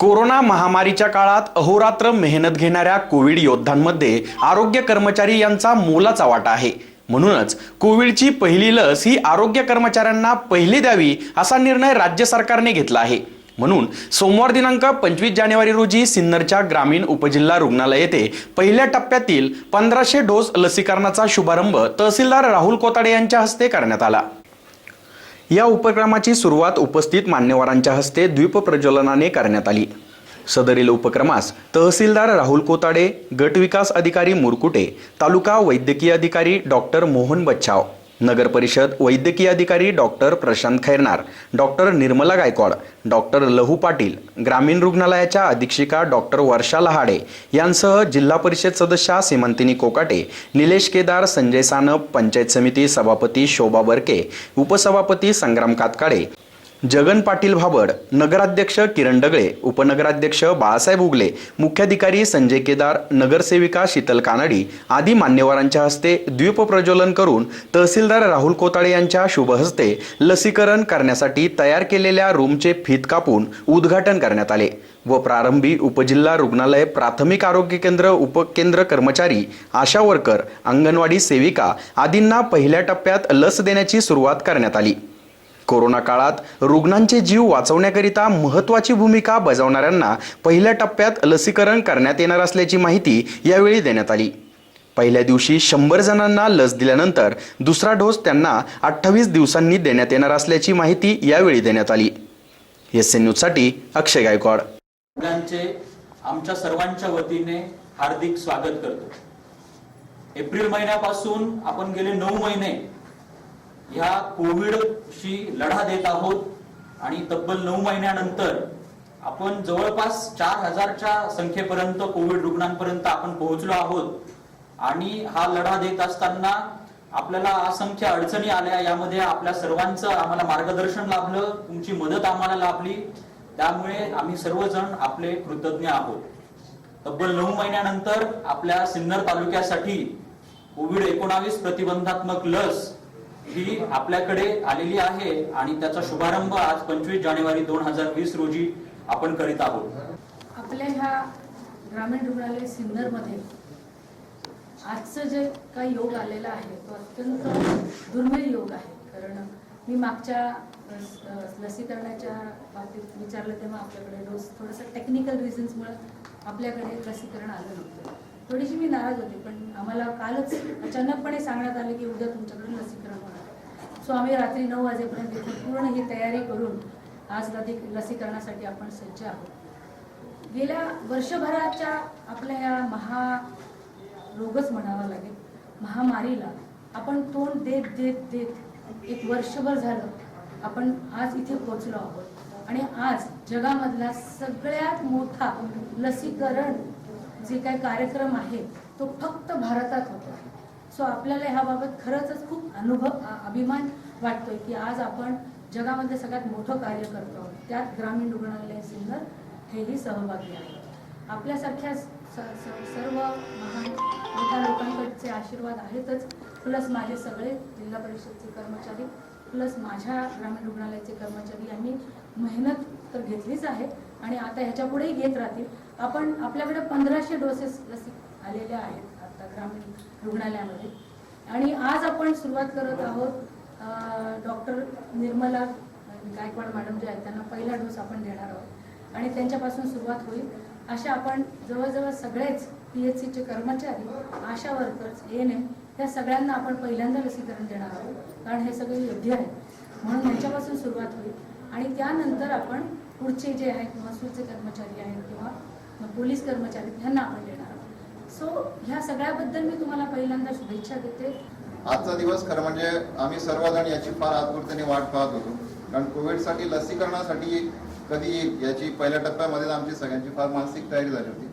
Corona महामारीच्या काळात अहोरात्र मेहनत घेणाऱ्या कोविड योद्धांमध्ये आरोग्य कर्मचारी यांचा मोलाचा वाटा आहे. म्हणूनच कोविडची पहिली लस ही आरोग्य कर्मचाऱ्यांना पहिली द्यावी असा निर्णय राज्य सरकारने घेतला आहे. म्हणून सोमवार दिनांक पंचवीस जानेवारी रोजी सिन्नरच्या ग्रामीण उपजिल्हा रुग्णालय येथे पहिल्या टप्प्यातील पंधराशे डोस लसीकरणाचा शुभारंभ तहसीलदार राहुल कोताडे यांच्या हस्ते करण्यात आला. या उपक्रमाची सुरुवात उपस्थित मान्यवरांच्या हस्ते द्वीप प्रज्वलनाने करण्यात आली. सदरील उपक्रमास तहसीलदार राहुल कोताडे गट विकास अधिकारी मुरकुटे तालुका वैद्यकीय अधिकारी डॉक्टर मोहन बच्छाव नगर परिषद वैद्यकीय अधिकारी doctor Prashant Khairnar doctor Nirmala Gaikwad doctor Lahu Patil ग्रामीण रुग्णालयाच्या अधीक्षिका डॉक्टर वर्षा लहाडे यांसह जिल्हा परिषद सदस्या सीमंतिनी कोकाटे निलेश केदार संजय सानप पंचायत समिती सभापती शोभा बर्के उपसभापती संग्राम कातकाडे जगन पाटील भाबड नगराध्यक्ष किरण डगळे उपनगराध्यक्ष बाळासाहेब उगले मुख्याधिकारी संजय केदार नगरसेविका शीतल कानडी आदी मान्यवरांच्या हस्ते द्वीप प्रज्वलन करून तहसीलदार राहुल कोताळे यांच्या शुभ हस्ते लसीकरण करण्यासाठी तयार केलेल्या रूमचे फीत कापून उद्घाटन करण्यात आले व प्रारंभी उपजिल्हा रुग्णालय प्राथमिक आरोग्य केंद्र उपकेंद्र कर्मचारी आशा वर्कर अंगणवाडी सेविका आदींना पहिल्या टप्प्यात लस देण्याची सुरुवात करण्यात आली. कोरोना काळात रुग्णांचे जीव वाचवण्याकरिता महत्त्वाची भूमिका बजावणाऱ्यांना पहिल्या टप्प्यात लसीकरण करण्यात येणार असल्याची माहिती यावेळी देण्यात आली. पहिल्या दिवशी शंभर जणांना लस दिल्यानंतर दुसरा डोस त्यांना अठ्ठावीस दिवसांनी देण्यात येणार असल्याची माहिती यावेळी देण्यात आली. एस एन न्यूजसाठी अक्षय गायकवाड. आमच्या सर्वांच्या वतीने हार्दिक स्वागत करतो. एप्रिल महिन्यापासून आपण गेले नऊ महिने ह्या कोविडशी लढा देत आहोत आणि तब्बल नऊ महिन्यानंतर आपण जवळपास चार हजारच्या संख्येपर्यंत कोविड रुग्णांपर्यंत आपण पोहोचलो आहोत. आणि हा लढा देत असताना आपल्याला असंख्य अडचणी आल्या. यामध्ये आपल्या सर्वांचं आम्हाला मार्गदर्शन लाभलं तुमची मदत आम्हाला लाभली. त्यामुळे आम्ही सर्वजण आपले कृतज्ञ आहोत. तब्बल नऊ महिन्यानंतर आपल्या सिन्नर तालुक्यासाठी कोविड एकोणावीस प्रतिबंधात्मक लस ही आपल्याकडे आलेली आहे आणि त्याचा शुभारंभ आज पंचवीस जानेवारी दोन हजार वीस रोजी आपण करीत आहोत. आपल्या ह्या ग्रामीण रुग्णालय सिन्नरमध्ये आजचं जे काही योग आलेला आहे तो अत्यंत दुर्मिळ योग आहे. कारण मी मागच्या लसीकरणाच्या बाबतीत विचारलं तेव्हा आपल्याकडे डोस थोडंसं टेक्निकल रिझन्समुळे आपल्याकडे लसीकरण आलं नव्हतं. थोडीशी मी नाराज होते पण आम्हाला कालच अचानकपणे सांगण्यात आलं की उद्या तुमच्याकडे लसीकरण सो आम्ही रात्री नऊ वाजेपर्यंत इथे पूर्ण ही तयारी करून आज लसी लसीकरणासाठी आपण सज्ज आहोत. गेल्या वर्षभराच्या आपल्या या महा रोगच म्हणावा लागेल महामारीला आपण तोंड देत देत देत एक वर्षभर झालं आपण आज इथे पोचलो आहोत. आणि आज जगामधला सगळ्यात मोठा लसीकरण जे काही कार्यक्रम आहे तो फक्त भारतात होतो सो आपल्याला ह्याबाबत खरंच खूप अनुभव अभिमान वाटतोय की आज आपण जगामध्ये सगळ्यात मोठं कार्य करतो. आहोत त्यात ग्रामीण रुग्णालय सिन्नर हेही सहभागी आहे. आपल्यासारख्या स- सर्व महान मोठ्या लोकांकडचे आशीर्वाद आहेतच. प्लस माझे सगळे जिल्हा परिषदचे कर्मचारी प्लस माझ्या ग्रामीण रुग्णालयाचे कर्मचारी यांनी मेहनत तर घेतलीच आहे आणि आता ह्याच्यापुढेही घेत राहतील. आपण आपल्याकडे पंधराशे डोसेस लसी आलेल्या आहेत. ग्रामीण रुग्णालयामध्ये. आणि आज आपण सुरुवात करत आहोत डॉक्टर निर्मला गायकवाड मॅडम जे आहेत त्यांना पहिला डोस आपण देणार आहोत. आणि त्यांच्यापासून सुरुवात होईल. अशा आपण जवळजवळ सगळेच पी एच सीचे कर्मचारी ASHA workers A N M या सगळ्यांना आपण पहिल्यांदा लसीकरण देणार आहोत. कारण हे सगळे योग्य आहेत. म्हणून यांच्यापासून सुरुवात होईल. आणि त्यानंतर आपण पुढचे जे आहेत महसूलचे कर्मचारी आहेत किंवा पोलीस कर्मचारी आहेत, ह्यांना आपण देणार आहोत. सो ह्या सगळ्याबद्दल मी तुम्हाला पहिल्यांदा शुभेच्छा देते. आजचा दिवस खरं म्हणजे आम्ही सर्वजण याची फार आतुरतेने वाट पाहत होतो. कारण कोविडसाठी लसीकरणासाठी कधी येईल याची पहिल्या टप्प्यामध्ये आमची सगळ्यांची फार मानसिक तयारी झाली होती.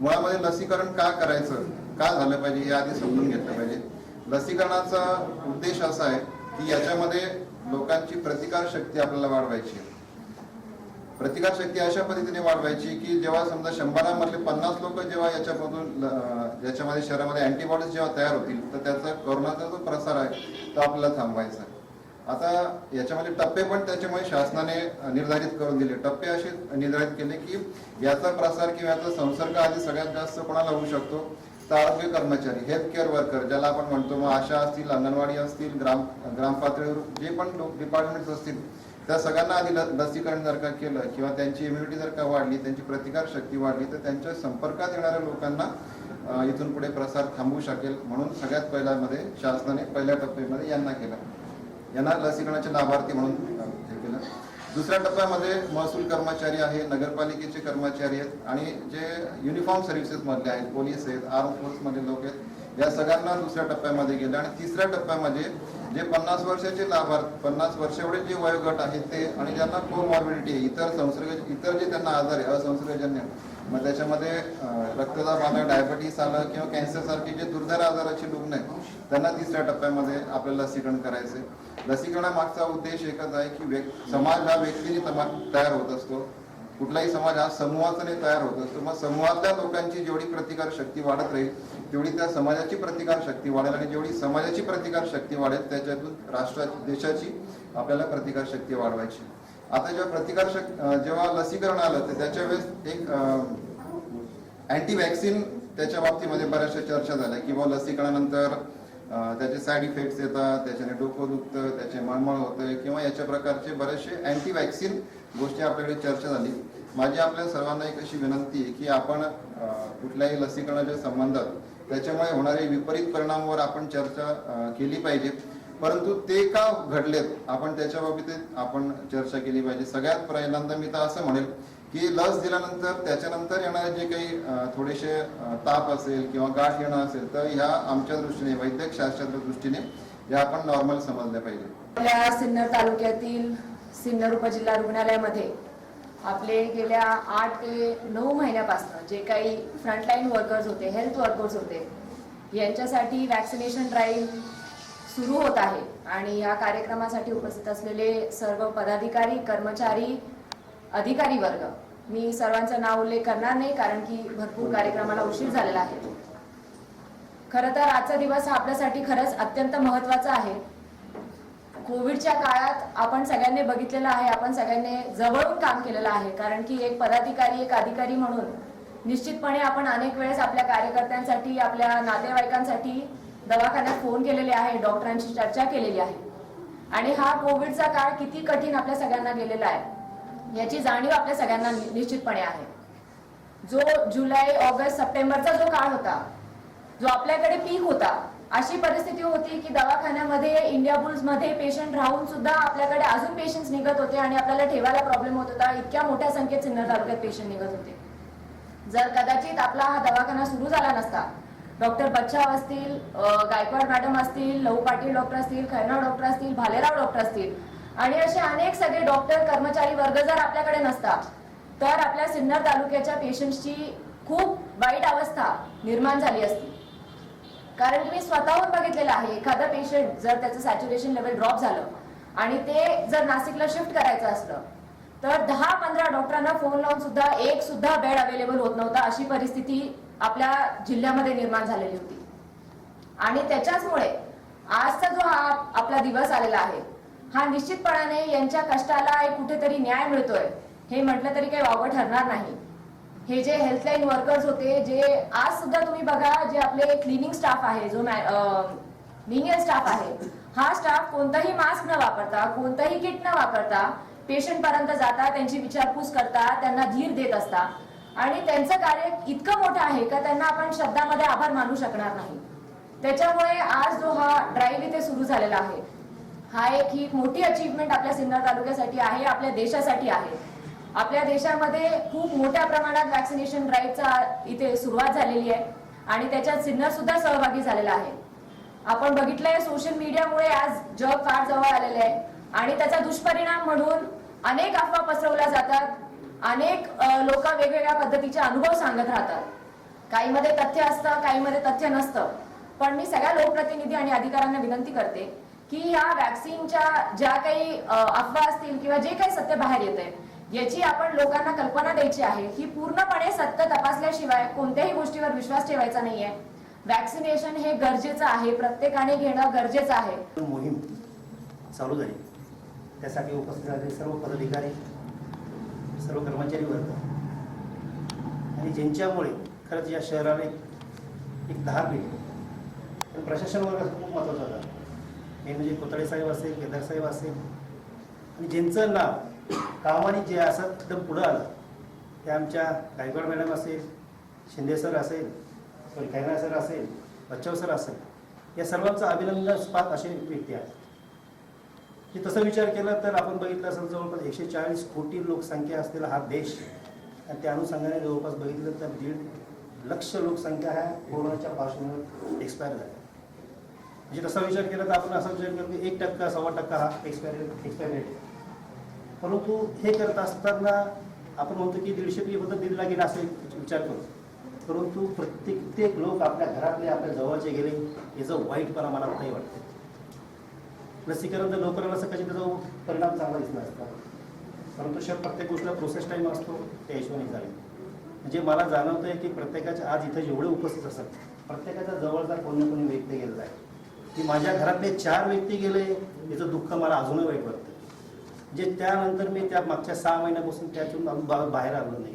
मुळामध्ये लसीकरण का करायचं? का झालं पाहिजे? हे आधी समजून घेतलं पाहिजे. लसीकरणाचा उद्देश असा आहे की याच्यामध्ये लोकांची प्रतिकार शक्ती आपल्याला वाढवायची आहे. प्रतिकार शक्ती अशा पद्धतीने वाढवायची की जेव्हा समजा शंभरामधले पन्नास लोक जेव्हा याच्यामधून याच्यामध्ये शहरामध्ये अँटीबॉडीज जेव्हा तयार होतील तर त्याचा कोरोनाचा जो प्रसार आहे तो आपल्याला थांबवायचा आता याच्यामध्ये टप्पे पण त्याच्यामुळे शासनाने निर्धारित करून दिले. टप्पे असे निर्धारित केले की याचा प्रसार किंवा याचा संसर्ग आधी सगळ्यात जास्त कोणाला होऊ शकतो? तर आरोग्य कर्मचारी हेल्थ केअर वर्कर ज्याला आपण म्हणतो मग आशा असतील अंगणवाडी असतील ग्राम ग्राम पातळीवर जे पण डिपार्टमेंट्स असतील त्या सगळ्यांना आधी लसीकरण जर का केलं किंवा त्यांची इम्युनिटी जर का वाढली त्यांची प्रतिकार शक्ती वाढली तर त्यांच्या संपर्कात येणाऱ्या लोकांना इथून पुढे प्रसार थांबवू शकेल म्हणून सगळ्यात पहिल्यामध्ये शासनाने पहिल्या टप्प्यामध्ये यांना केलं. यांना लसीकरणाचे लाभार्थी म्हणून हे केलं. दुसऱ्या टप्प्यामध्ये महसूल कर्मचारी आहे नगरपालिकेचे कर्मचारी आहेत आणि जे युनिफॉर्म सर्व्हिसेसमधले आहेत पोलीस आहेत आर्म फोर्समधले लोक आहेत या सगळ्यांना दुसऱ्या टप्प्यामध्ये गेलं. आणि तिसऱ्या टप्प्यामध्ये जे पन्नास वर्षाचे लाभार्थी पन्नास वर्ष एवढे जे वयोगट आहेत ते आणि ज्यांना कोमॉर्बिडिटी आहे इतर संसर्ग इतर जे त्यांना आजार आहे असंसर्गजन्य मग त्याच्यामध्ये रक्तदाब आलं डायबिटीस आलं किंवा कॅन्सर सारखे जे दुर्धर आजाराचे रुग्ण आहेत त्यांना तिसऱ्या टप्प्यामध्ये आपल्याला लसीकरण करायचंय. लसीकरणामागचा उद्देश एकच आहे की व्यक्- समाज हा व्यक्तीने तयार होत असतो. कुठलाही समाज हा समूहाचा तयार होत असतो. मग समूहातल्या लोकांची जेवढी प्रतिकार शक्ती वाढत राहील तेवढी त्या समाजाची प्रतिकार शक्ती वाढेल आणि जेवढी समाजाची प्रतिकार शक्ती वाढेल त्याच्यातून राष्ट्राची देशाची आपल्याला प्रतिकार शक्ती वाढवायची. आता जेव्हा प्रतिकार शक्ती जेव्हा लसीकरण आलं तर त्याच्या वेळेस एक अँटी वॅक्सिन त्याच्या बाबतीमध्ये बऱ्याचशा चर्चा झाल्या की लसीकरणानंतर त्याचे साईड इफेक्ट्स येतात त्याच्याने डोकं दुखतं त्याचे मळमळ होतं किंवा याच्या प्रकारचे बरेचसे अँटी वॅक्सिन गोष्टी आपल्याकडे चर्चा झाली. माझी आपल्या सर्वांना एक अशी विनंती आहे की आपण कुठल्याही लसीकरणाच्या संबंधात त्याच्यामुळे होणारे विपरीत परिणामावर आपण चर्चा केली पाहिजे. परंतु ते का घडलेत? आपण त्याच्या बाबतीत आपण चर्चा केली पाहिजे. सगळ्यात पहिल्यांदा मी तर असं म्हणेल की लस दिल्यानंतर त्याच्यानंतर येणारे जे काही थोडेसे ताप असेल किंवा गाठ येणं असेल तर ह्या आमच्या दृष्टीने वैद्यक शास्त्राच्या दृष्टीने या आपण नॉर्मल समजल्या पाहिजे आपल्या सिन्नर तालुक्यातील सिन्नर उपजिल्हा रुग्णालयामध्ये आपले गेल्या आठ ते नऊ महिन्यापासून जे काही फ्रंटलाईन वर्कर्स होते हेल्थ वर्कर्स होते यांच्यासाठी वॅक्सिनेशन ड्राईव्ह सुरू होत आहे. आणि या कार्यक्रमासाठी उपस्थित असलेले सर्व पदाधिकारी कर्मचारी अधिकारी वर्ग मी सर्वांचं नाव उल्लेख करणार नाही कारण की भरपूर कार्यक्रमाला उशीर झालेला आहे. खरं तर आजचा दिवस हा आपल्यासाठी खरंच अत्यंत महत्त्वाचा आहे. कोविडच्या काळात आपण सगळ्यांनी बघितलेलं आहे आपण सगळ्यांनी जवळून काम केलेलं आहे. कारण की एक पदाधिकारी एक अधिकारी म्हणून निश्चितपणे आपण अनेक वेळेस आपल्या कार्यकर्त्यांसाठी आपल्या नातेवाईकांसाठी दवाखान्यात फोन केलेले आहे डॉक्टरांशी चर्चा केलेली आहे. आणि हा कोविडचा काळ किती कठीण आपल्या सगळ्यांना गेलेला आहे याची जाणीव आपल्या सगळ्यांना नि- निश्चितपणे आहे. जो जुलै ऑगस्ट सप्टेंबरचा जो काळ होता जो आपल्याकडे पीक होता अशी परिस्थिती होती की दवाखान्यामध्ये इंडिया बुल्समध्ये पेशंट राहून सुद्धा आपल्याकडे अजून पेशंट निघत होते आणि आपल्याला ठेवायला प्रॉब्लेम होत होता. इतक्या मोठ्या संख्येत सिन्नर तालुक्यात पेशंट निघत होते. जर कदाचित आपला हा दवाखाना सुरू झाला नसता डॉक्टर बच्चाव असतील गायकवाड मॅडम असतील लहू पाटील डॉक्टर असतील खैरनाव डॉक्टर असतील भालेराव डॉक्टर असतील आणि असे अनेक सगळे डॉक्टर कर्मचारी वर्ग जर आपल्याकडे नसता तर आपल्या सिन्नर तालुक्याच्या पेशंटची खूप वाईट अवस्था निर्माण झाली असती. कारण की मी स्वतःहून बघितलेलं आहे एखादा पेशंट जर त्याचं सॅच्युरेशन लेवल ड्रॉप झालं आणि ते जर नाशिकला शिफ्ट करायचं असलं तर दहा पंधरा डॉक्टरांना फोन लावून सुद्धा एक सुद्धा बेड अवेलेबल होत नव्हता अशी परिस्थिती आपल्या जिल्ह्यामध्ये निर्माण झालेली होती. आणि त्याच्याचमुळे आजचा जो हा आपला दिवस आलेला आहे हा निश्चितपणाने यांच्या कष्टाला एक कुठेतरी न्याय मिळतोय हे म्हटलं तरी काही वावं ठरणार नाही. हे जे हेल्थलाईन वर्कर्स होते जे आज सुद्धा तुम्ही बघा जे आपले क्लिनिंग स्टाफ आहे जो लिनियर स्टाफ आहे हा स्टाफ कोणताही मास्क न वापरता कोणताही किट न वापरता पेशंट पर्यंत जाता त्यांची विचारपूस करता त्यांना धीर देत असता आणि त्यांचं कार्य इतकं मोठं आहे का त्यांना आपण शब्दामध्ये आभार मानू शकणार नाही. त्याच्यामुळे आज जो हा ड्राईव्ह इथे सुरू झालेला आहे हा एक ही मोठी अचीवमेंट आपल्या सिन्नर तालुक्यासाठी आहे आपल्या देशासाठी आहे. आपल्या देशामध्ये खूप मोठ्या प्रमाणात व्हॅक्सिनेशन ड्राईव्हचा इथे सुरुवात झालेली आहे आणि त्याच्यात सिन्नर सुद्धा सहभागी झालेला आहे. आपण बघितलंय सोशल मीडियामुळे आज जग फार जवळ आलेले आहे आणि त्याचा दुष्परिणाम म्हणून अनेक अफवा पसरवल्या जातात. अनेक लोक वेगवेगळ्या पद्धतीचे अनुभव सांगत राहतात. काहीमध्ये तथ्य असतं काहीमध्ये तथ्य नसतं. पण मी सगळ्या लोकप्रतिनिधी आणि अधिकाऱ्यांना विनंती करते की ह्या वॅक्सिनच्या ज्या काही अफवा असतील किंवा जे काही सत्य बाहेर येत याची आपण लोकांना कल्पना द्यायची आहे. ही पूर्णपणे सत्य तपासल्याशिवाय कोणत्याही गोष्टीवर विश्वास ठेवायचा नाहीये. वॅक्सिनेशन हे गरजेचं आहे. प्रत्येकाने घेणं गरजेचं आहे. मोहीम चालू झाली. त्यासाठी उपस्थित झालेले सर्व पदाधिकारी सर्व कर्मचारी वर्ग आणि ज्यांच्यामुळे खरंच या शहराने एक धार मिळते पण प्रशासन वर्ग खूप महत्त्वाचा होता. हे म्हणजे कोतडे साहेब असेल केदार साहेब असेल आणि ज्यांचं नाव कामाने जे असं एकदम पुढं आलं ते आमच्या गायकवाड मॅडम असेल शिंदे सर असेल सॉरी सर असेल बच्चाव सर असेल या सर्वांचं अभिनंदनास्पद असे व्यक्ती आहेत की तसं विचार केला तर आपण बघितलं असेल जवळपास एकशे चाळीस कोटी लोकसंख्या असलेला हा देश आणि त्या अनुषंगाने जवळपास बघितलं तर दीड लक्ष लोकसंख्या ह्या कोरोनाच्या पार्श्वभूमीवर एक्सपायर झाल्या म्हणजे तसा विचार केला तर आपण असा विचार करतो की एक टक्का सव्वा टक्का हा एक्सपायर एक्सपायर रेट आहे. परंतु हे करत असताना आपण म्हणतो की दीडशे पी बद्दल दीड लागेल असे विचार करतो परंतु प्रत्येक लोक आपल्या घरातले आपल्या जवळचे गेले याचं वाईटपणा मला नाही वाटतं. लसीकरण जर लवकर असं कधी त्याचा परिणाम चांगला दिसला असता. परंतु शेवट प्रत्येक गोष्टीला प्रोसेस टाईम असतो त्या हिशोबाने झाले. म्हणजे मला जाणवतं आहे की प्रत्येकाच्या आज इथं जेवढे उपस्थित असतात प्रत्येकाच्या जवळचा कोणी ना कोणी व्यक्ती गेलेला आहे. की माझ्या घरातले चार व्यक्ती गेले याचं दुःख मला अजूनही वाईट वाटतं. जे त्यानंतर मी त्या मागच्या सहा महिन्यापासून त्यातून अजून बा- बाहेर आलो नाही.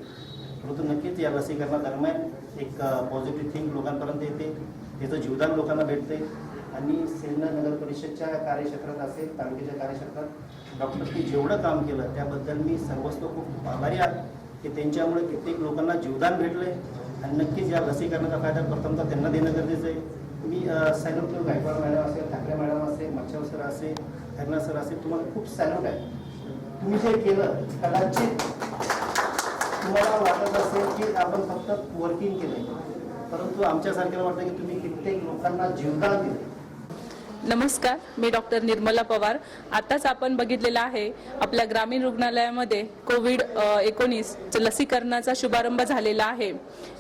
परंतु नक्कीच या लसीकरणादरम्यान एक पॉझिटिव्ह थिंग लोकांपर्यंत येते. त्याचं जीवदान लोकांना भेटते. आणि सिन्नर नगर परिषदच्या कार्यक्षेत्रात असेल तालुक्याच्या कार्यक्षेत्रात डॉक्टरनी जेवढं काम केलं त्याबद्दल मी सर्वस्व खूप आभारी आहे की त्यांच्यामुळे कित्येक लोकांना जीवदान भेटले आणि नक्कीच या लसीकरणाचा फायदा प्रथमतः त्यांना देणं गरजेचं आहे. मी सॅल्यूट गायकवाड मॅडम असेल ठाकरे मॅडम असेल मच्छाव सर असेल हरणा सर असेल तुम्हाला खूप सॅल्यूट आहे. तुम्ही जे केलं कदाचित तुम्हाला वाटत असेल की आपण फक्त वर्किंग केलंय. परंतु आमच्यासारख्याला वाटतं की तुम्ही कित्येक लोकांना जीवदान दिलं नमस्कार मी डॉक्टर निर्मला पवार. आताच आपण बघितलेलं आहे आपल्या ग्रामीण रुग्णालयामध्ये कोविड एकोणीस लसीकरणाचा शुभारंभ झालेला आहे.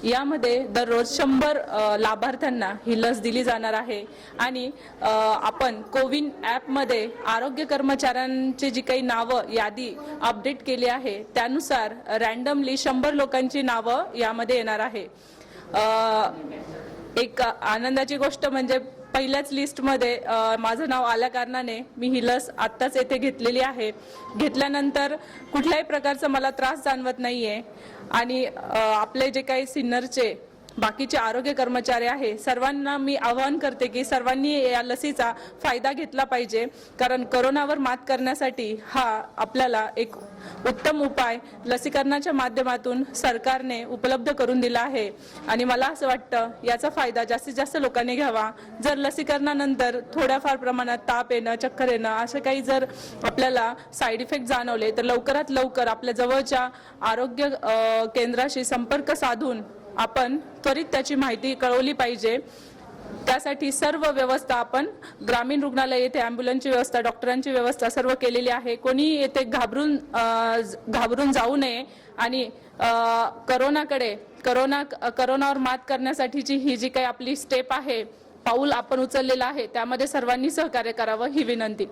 यामध्ये दररोज शंभर लाभार्थ्यांना ही लस दिली जाणार आहे आणि आपण कोविन ॲपमध्ये आरोग्य कर्मचाऱ्यांची जी काही नावं यादी अपडेट केली आहे त्यानुसार रॅन्डमली शंभर लोकांची नावं यामध्ये येणार आहे. एक आनंदाची गोष्ट म्हणजे पहिल्याच लिस्टमध्ये माझं नाव आल्या कारणाने मी ही लस आत्ताच येथे घेतलेली आहे. घेतल्यानंतर कुठल्याही प्रकारचा मला त्रास जाणवत नाही आहे आणि आपले जे काही सिन्नरचे बाकीचे आरोग्य कर्मचारी आहे. सर्वांना मी आवाहन करते की सर्वांनी या लसीचा फायदा घेतला पाहिजे. कारण करोनावर मात करण्यासाठी हा आपल्याला एक उत्तम उपाय लसीकरणाच्या माध्यमातून सरकारने उपलब्ध करून दिला आहे. आणि मला असं वाटतं याचा फायदा जास्तीत जास्त लोकांनी घ्यावा. जर लसीकरणानंतर थोड्याफार प्रमाणात ताप येणं चक्कर येणं असं काही जर आपल्याला साईड इफेक्ट जाणवले तर लवकरात लवकर आपल्या जवळच्या आरोग्य केंद्राशी संपर्क साधून आपण त्वरित त्याची माहिती कळवली पाहिजे. त्यासाठी सर्व व्यवस्था आपण ग्रामीण रुग्णालय येथे अँब्युलन्सची व्यवस्था डॉक्टरांची व्यवस्था सर्व केलेली आहे. कोणी येथे घाबरून घाबरून जाऊ नये आणि करोनाकडे करोना करोनावर मात करण्यासाठीची ही जी काही आपली स्टेप आहे पाऊल आपण उचललेलं आहे त्यामध्ये सर्वांनी सहकार्य करावं ही विनंती.